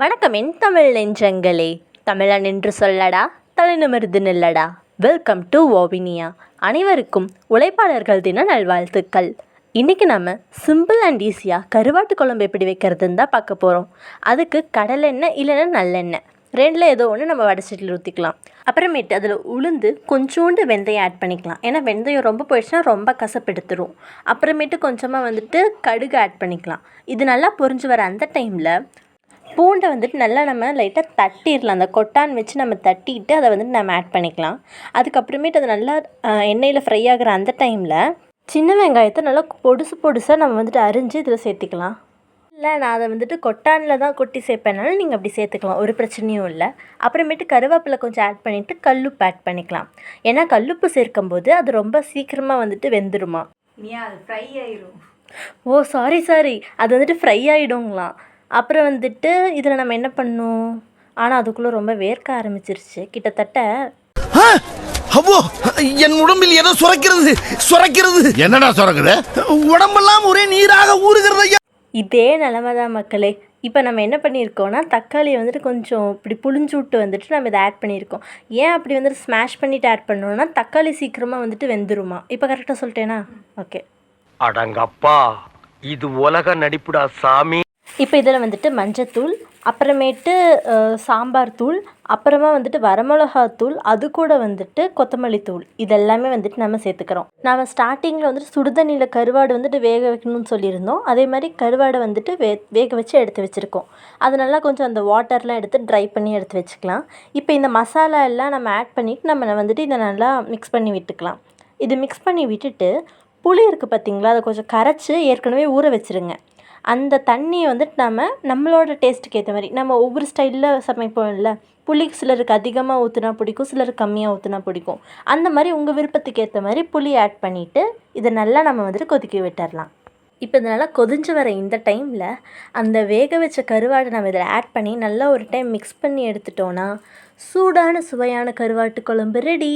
வணக்கம் என் தமிழ் நெஞ்சங்களே. தமிழன் என்று சொல்லடா தலைநிமிர்ந்து நில்லடா. வெல்கம் டு ஓவினியா அனைவருக்கும் உழைப்பாளர்கள் தின நல்வாழ்த்துக்கள். இன்றைக்கி நம்ம சிம்பிள் அண்ட் ஈஸியாக கருவாட்டு குழம்பு எப்படி வைக்கிறதுன்னு தான் பார்க்க போகிறோம் அதுக்கு கடலெண்ணெய் இல்லைன்னா நல்லெண்ணெய். ரெண்டில் ஏதோ ஒன்று நம்ம வடச்சட்டியில் ஊற்றிக்கலாம் அப்புறமேட்டு அதில் உளுந்து கொஞ்சோண்டு வெந்தயம் ஆட் பண்ணிக்கலாம். ஏன்னா வெந்தயம் ரொம்ப போயிடுச்சுன்னா ரொம்ப கசப்பெடுத்துரும் அப்புறமேட்டு கொஞ்சமாக வந்துட்டு கடுகு ஆட் பண்ணிக்கலாம். இது நல்லா பொறிஞ்சு வர அந்த டைமில் பூண்டை வந்துட்டு நல்லா நம்ம லைட்டாக தட்டிடலாம். அந்த கொட்டான் வச்சு நம்ம தட்டிட்டு அதை வந்துட்டு நம்ம ஆட் பண்ணிக்கலாம். அதுக்கப்புறமேட்டு அது நல்லா எண்ணெயில் ஃப்ரை ஆகுற அந்த டைமில் சின்ன வெங்காயத்தை நல்லா பொடுசு பொடுசாக நம்ம வந்துட்டு அரிஞ்சு இதில் சேர்த்திக்கலாம். இல்லை நான் அதை வந்துட்டு கொட்டானில் தான் கொட்டி சேர்ப்பேனாலும் நீங்கள் அப்படி சேர்த்துக்கலாம். ஒரு பிரச்சனையும் இல்லை. அப்புறமேட்டு கருவேப்பிலை கொஞ்சம் ஆட் பண்ணிவிட்டு கல்லுப்பு ஆட் பண்ணிக்கலாம். ஏன்னா கல்லுப்பு சேர்க்கும்போது அது ரொம்ப சீக்கிரமாக வந்துட்டு வெந்துருமா. இனியா அது ஃப்ரை ஆயிரும். ஓ சாரி சாரி அது வந்துட்டு ஃப்ரை ஆகிடுங்களாம் அப்புறம் வந்துட்டு இதில் நம்ம என்ன பண்ணணும் ஆனால் அதுக்குள்ளே ரொம்ப வேர்க்க ஆரம்பிச்சிருச்சு. கிட்டத்தட்ட! அவ்வோ! என் உடம்பில் ஏதோ சுரக்கிறது சுரக்கிறது. என்னடா சுரக்குது? உடம்பெல்லாம் ஒரே நீராக ஊறுகிறது ஐயா. இதே நிலமை தான் மக்களே. இப்போ நம்ம என்ன பண்ணியிருக்கோம்னா தக்காளியை வந்துட்டு கொஞ்சம் இப்படி புளிஞ்சு விட்டு வந்துட்டு நம்ம இதை ஆட் பண்ணியிருக்கோம். ஏன் அப்படி வந்துட்டு ஸ்மாஷ் பண்ணிவிட்டு ஆட் பண்ணோம்னா தக்காளி சீக்கிரமாக வந்துட்டு வெந்துருமா? இப்போ கரெக்டாக சொல்லிட்டேனா? ஓகே அடங்கப்பா. இது உலக நடிப்புடா சாமி. இப்போ இதில் வந்துட்டு மஞ்சத்தூள் அப்புறமேட்டு சாம்பார் தூள் அப்புறமா வந்துட்டு வரமிளகாத்தூள் அது கூட வந்துட்டு கொத்தமல்லி தூள். இதெல்லாமே வந்துட்டு நம்ம சேர்த்துக்கிறோம். நம்ம ஸ்டார்டிங்கில் வந்துட்டு சுடுதண்ணியில் கருவாடு வந்துட்டு வேக வைக்கணும்னு சொல்லியிருந்தோம். அதே மாதிரி கருவாடை வந்துட்டு வே வேக வச்சு எடுத்து வச்சுருக்கோம். அது நல்லா கொஞ்சம் அந்த வாட்டர்லாம் எடுத்து ட்ரை பண்ணி எடுத்து வச்சுக்கலாம். இப்போ இந்த மசாலா எல்லாம் நம்ம ஆட் பண்ணிவிட்டு நம்ம வந்துட்டு இதை நல்லா மிக்ஸ் பண்ணி விட்டுக்கலாம். இது மிக்ஸ் பண்ணி விட்டுட்டு புளி இருக்குது பார்த்தீங்களா? அதை கொஞ்சம் கரைச்சி ஏற்கனவே ஊற வச்சுருங்க. அந்த தண்ணியை வந்துட்டு நம்ம நம்மளோட டேஸ்ட்டுக்கு ஏற்ற மாதிரி நம்ம ஒவ்வொரு ஸ்டைலில் சமைப்போம்ல புளி சிலருக்கு அதிகமாக ஊற்றுனா பிடிக்கும் சிலருக்கு கம்மியாக ஊற்றுனா பிடிக்கும். அந்த மாதிரி உங்கள் விருப்பத்துக்கு ஏற்ற மாதிரி புளி ஆட் பண்ணிவிட்டு இதை நல்லா நம்ம வந்துட்டு கொதிக்க விட்டுறலாம். இப்போ இது நல்லா கொதிஞ்சு வர இந்த டைமில் அந்த வேக வச்ச கருவாடை நம்ம இதில் ஆட் பண்ணி நல்லா ஒரு டைம் மிக்ஸ் பண்ணி எடுத்துட்டோன்னா சூடான சுவையான கருவாட்டு குழம்பு ரெடி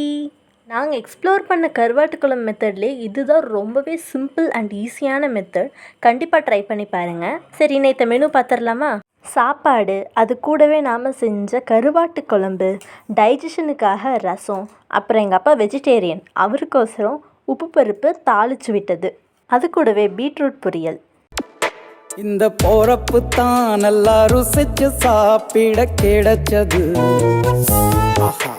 நாங்கள் எக்ஸ்ப்ளோர் பண்ண கருவாட்டு குழம்பு மெத்தட்லேயே இதுதான் ரொம்பவே சிம்பிள் அண்ட் ஈஸியான மெத்தட் கண்டிப்பாக ட்ரை பண்ணி பாருங்கள் சரி நேற்று மெனு பார்த்துடலாமா சாப்பாடு அது கூடவே நாம் செஞ்ச கருவாட்டு குழம்பு டைஜஷனுக்காக ரசம் அப்புறம் எங்கள் அப்பா வெஜிடேரியன் அவருக்கோசரம் உப்பு பருப்பு தாளிச்சு விட்டது. அது கூடவே பீட்ரூட் பொரியல். இந்த போறப்பு தான் நல்லா ருசிச்சு சாப்பிட கிடைச்சது. ஆஹா.